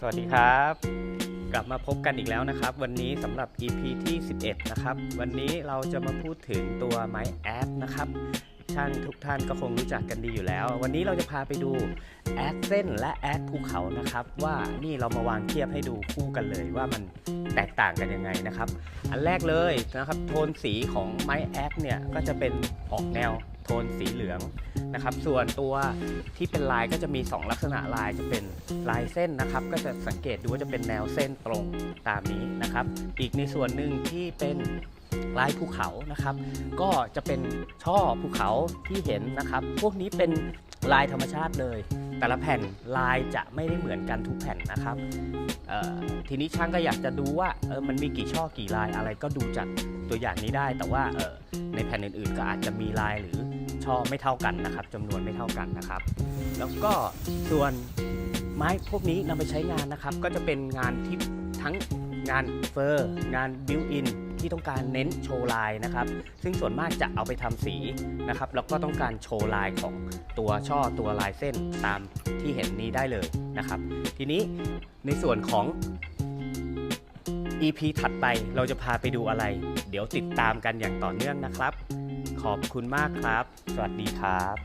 สวัสดีครับ กลับมาพบกันอีกแล้วนะครับ วันนี้สำหรับ EP ที่ 11 นะครับ วันนี้เราจะมาพูดถึงตัวไม้แอดนะครับช่างทุกท่านก็คงรู้จักกันดีอยู่แล้ว วันนี้เราจะพาไปดูแอดเส้นและแอดภูเขานะครับ ว่านี่เรามาวางเทียบให้ดูคู่กันเลยว่ามันแตกต่างกันยังไงนะครับ อันแรกเลยนะครับโทนสีของไม้แอดเนี่ยก็จะเป็นออกแนว ทนสีเหลืองนะครับ ส่วนตัวที่เป็นลายก็จะมี 2 ลักษณะลายจะเป็นลายเส้นนะครับ ก็จะสังเกตดูว่าจะเป็นแนวเส้นตรงตามนี้นะครับ อีกในส่วนหนึ่งที่เป็นลายภูเขานะครับ ก็จะเป็นช่อภูเขาที่เห็นนะครับ พวกนี้เป็นลายธรรมชาติเลย แต่ละแผ่นลายจะไม่ได้เหมือนกันทุกแผ่นนะครับทีนี้ช่างก็อยากจะดูว่าเออมันมีกี่ช่อกี่ลายอะไรก็ดูจากตัวอย่างนี้ได้ แต่ว่าเออในแผ่นอื่นๆ ก็อาจจะมีลายหรือ ช่อไม่เท่ากันนะครับจำนวนไม่เท่ากันนะครับ แล้วก็ส่วนไม้พวกนี้นำไปใช้งานนะครับ ก็จะเป็นงานที่ทั้งงานเฟอร์งานบิวอินที่ต้องการเน้นโชว์ลายนะครับ ซึ่งส่วนมากจะเอาไปทำสีนะครับ แล้วก็ต้องการโชว์ลายของตัวช่อตัวลายเส้นตามที่เห็นนี้ได้เลยนะครับ ทีนี้ในส่วนของ EP ถัดไปเราจะพาไปดูอะไร เดี๋ยวติดตามกันอย่างต่อเนื่องนะครับ ขอบคุณมากครับ สวัสดีครับ